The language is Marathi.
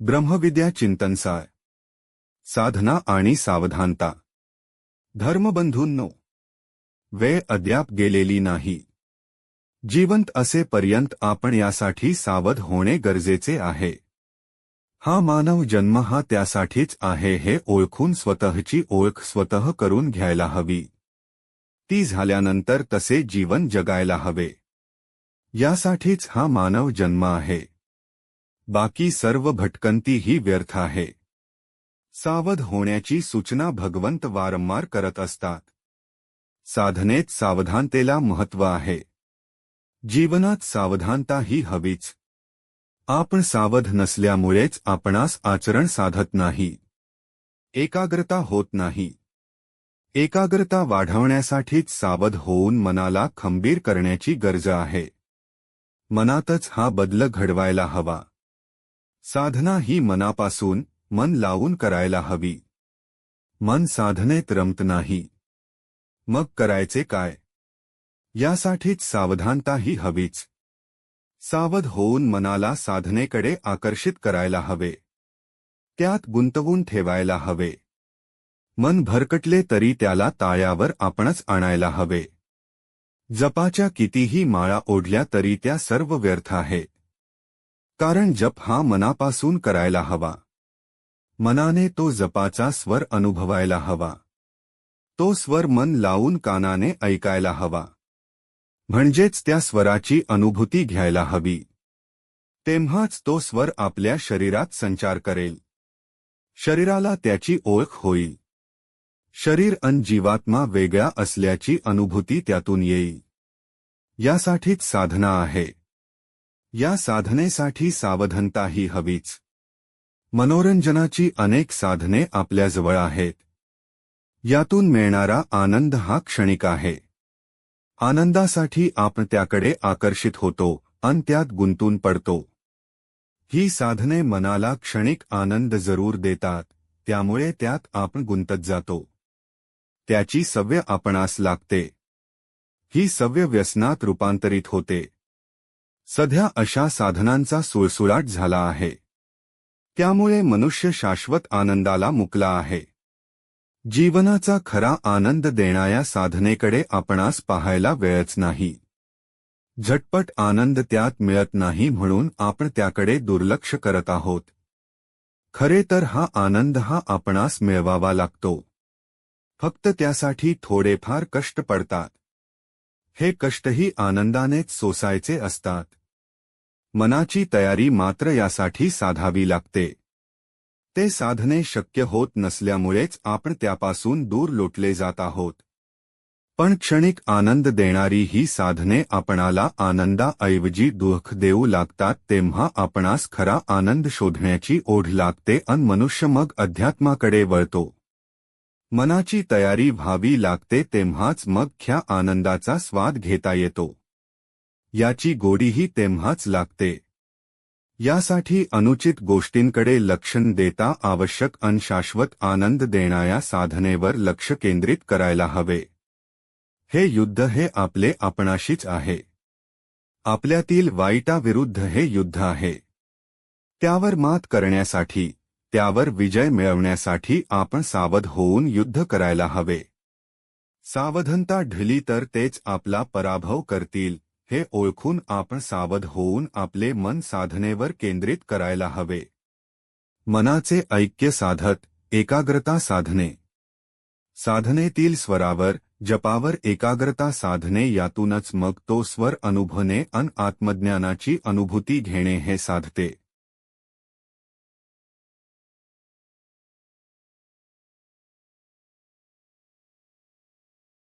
ब्रह्मविद्या चिंतनसार साधना आणि सावधानता. धर्मबंधूंनो वेळ अद्याप गेलेली नाही. जिवंत असेपर्यंत आपण यासाठी सावध होणे गरजेचे आहे. हा मानव जन्म हा त्यासाठीच आहे हे ओळखून स्वतःची ओळख स्वतः करून घ्यायला हवी. ती झाल्यानंतर तसे जीवन जगायला हवे. यासाठीच हा मानव जन्म आहे. बाकी सर्व भटकंती ही व्यर्थ आहे. सावध होण्याची सूचना भगवंत वारंवार करत असतात. साधनेत सावधानतेला महत्त्व आहे. जीवनात सावधानता ही हवीच. आपण सावध नसल्यामुळेच आपणास आचरण साधत नाही. एकाग्रता होत नाही. एकाग्रता वाढवण्यासाठीच सावध होऊन मनाला खंबीर करण्याची गरज आहे. मनातच हा बदल घडवायला हवा. साधना ही मनापासून मन लावून करायला हवी. मन साधनेत रमत नाही. मग करायचे काय? यासाठीच सावधानता ही हवीच. सावध होऊन मनाला साधनेकडे आकर्षित करायला हवे. त्यात गुंतवून ठेवायला हवे. मन भरकटले तरी त्याला ताळ्यावर आपणच आणायला हवे. जपाच्या कितीही माळा ओढल्या तरी त्या सर्व व्यर्थ आहेत कारण जप हा मनापासून करायला हवा. मनाने तो जपाचा स्वर अनुभवायला हवा. तो स्वर मन लावून कानाने ऐकायला हवा. म्हणजेच त्या स्वराची अनुभूती घ्यायला हवी. तेव्हाच तो स्वर आपल्या शरीरात संचार करेल. शरीराला त्याची ओळख होईल. शरीर अन जीवात्मा वेगळ्या असल्याची अनुभूती त्यातून येईल. यासाठीच साधना आहे. या साधनेसाठी सावधानताही हवीच. मनोरंजनाची अनेक साधने आपल्याजवळ आहेत. यातून मिळणारा आनंद हा क्षणिक आहे. आनंदासाठी आपण त्याकडे आकर्षित होतो अन त्यात गुंतून पडतो. ही साधने मनाला क्षणिक आनंद जरूर देतात त्यामुळे त्यात आपण गुंतत जातो. त्याची सव्य आपणास लागते. ही सव्य व्यसनात रूपांतरित होते. सध्या अशा साधनांचा सुळसुळाट झाला आहे. त्यामुळे मनुष्य शाश्वत आनंदाला मुकला आहे. जीवनाचा खरा आनंद देणाऱ्या साधनेकडे आपणास पाहायला वेळच नाही. झटपट आनंद त्यात मिळत नाही म्हणून आपण त्याकडे दुर्लक्ष करत आहोत. खरे तर हा आनंद हा आपणास मिळवावा लागतो. फक्त त्यासाठी थोडेफार कष्ट पडतात. हे कष्टही आनंदानेच सोसायचे असतात. मनाची तयारी मात्र यासाठी साधावी लागते. ते साधने शक्य होत नसल्यामुळेच आपण त्यापासून दूर लोटले जात आहोत. पण क्षणिक आनंद देणारी ही साधने आपणाला आनंदाऐवजी दुःख देऊ लागतात तेव्हा आपणास खरा आनंद शोधण्याची ओढ लागते अन मनुष्य मग अध्यात्माकडे वळतो. मनाची तयारी व्हावी लागते तेव्हाच मग ख्या आनंदाचा स्वाद घेता येतो. याची गोडीही तेव्हाच लागते. यासाठी अनुचित गोष्टींकडे लक्ष देता आवश्यक अनशाश्वत आनंद देणाऱ्या साधनेवर लक्ष केंद्रित करायला हवे. हे युद्ध हे आपले आपणाशीच आहे. आपल्यातील वाईटाविरुद्ध हे युद्ध आहे. त्यावर मात करण्यासाठी त्यावर विजय मिळवण्यासाठी आपण सावध होऊन युद्ध करायला हवे. सावधनता ढिली तर तेच आपला पराभव करतील हे ओळखून आपण सावध होऊन आपले मन साधनेवर केंद्रित करायला हवे. मनाचे ऐक्य साधत एकाग्रता साधने. साधनेतील स्वरावर जपावर एकाग्रता साधने यातूनच मग तो स्वर अनुभवणे अन आत्मज्ञानाची अनुभूती घेणे हे साधते.